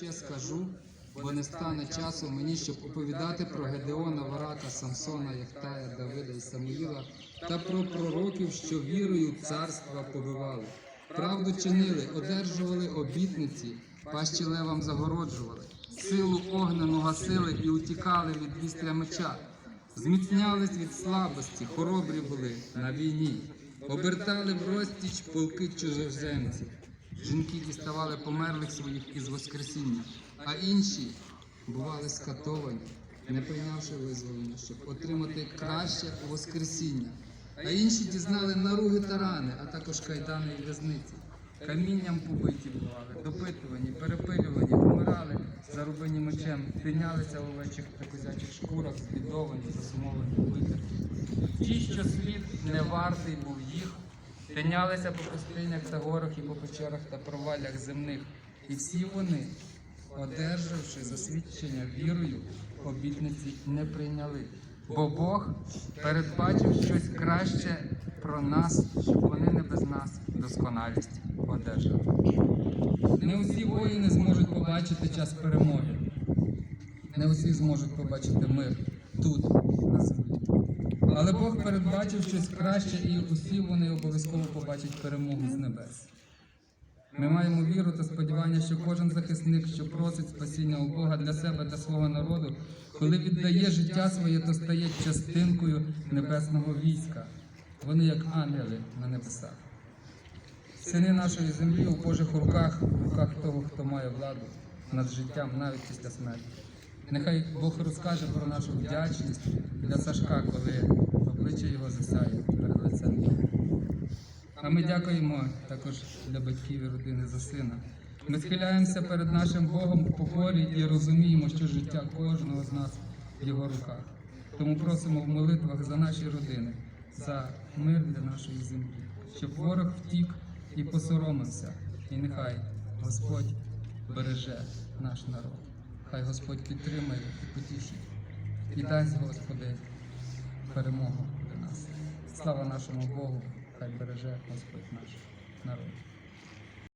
ще скажу, бо не стане часу мені, щоб оповідати про Гедеона, Варака, Самсона, Яхтая, Давида і Самуїла та про пророків, що вірою царства побивали. Правду чинили, одержували обітниці, пащі левам загороджували, силу огнену гасили і утікали від вістря меча. Зміцнялись від слабості, хоробрі були на війні, обертали в розтіч полки чужоземців. Жінки діставали померлих своїх із Воскресіння, а інші бували скатовані, не прийнявши визволення, щоб отримати краще Воскресіння. А інші дізнали наруги та рани, а також кайдани і в'язниці. Камінням побиті бували, допитувані, перепилювані, вмирали, зарубані мечем, тинялися в овечих та козячих шкурах, збідовані, засумовані, витерті. Ті, що світ не вартий був їх, тинялися по пустинях та горах і по печерах та проваллях земних. І всі вони, одержавши засвідчення вірою, обітниці не прийняли. Бо Бог передбачив щось краще про нас, щоб вони не без нас досконалість одержали. Не усі воїни зможуть побачити час перемоги. Не усі зможуть побачити мир тут, на землі. Але Бог передбачив щось краще, і усі вони обов'язково побачать перемогу з небес. Ми маємо віру та сподівання, що кожен захисник, що просить спасіння у Бога для себе та свого народу, коли віддає життя своє, то стає частинкою небесного війська. Вони як ангели на небесах. Сини нашої землі у Божих руках, в руках того, хто має владу над життям навіть після смерті. Нехай Бог розкаже про нашу вдячність для Сашка, коли обличчя його засяє перед лицем. А ми дякуємо також для батьків і родини за сина. Ми схиляємося перед нашим Богом в покорі і розуміємо, що життя кожного з нас в його руках. Тому просимо в молитвах за наші родини, за мир для нашої землі, щоб ворог втік і посоромився. І нехай Господь береже наш народ. Хай Господь підтримає і потішить. І дасть Господи перемогу для нас. Слава нашому Богу, хай береже Господь наш народ.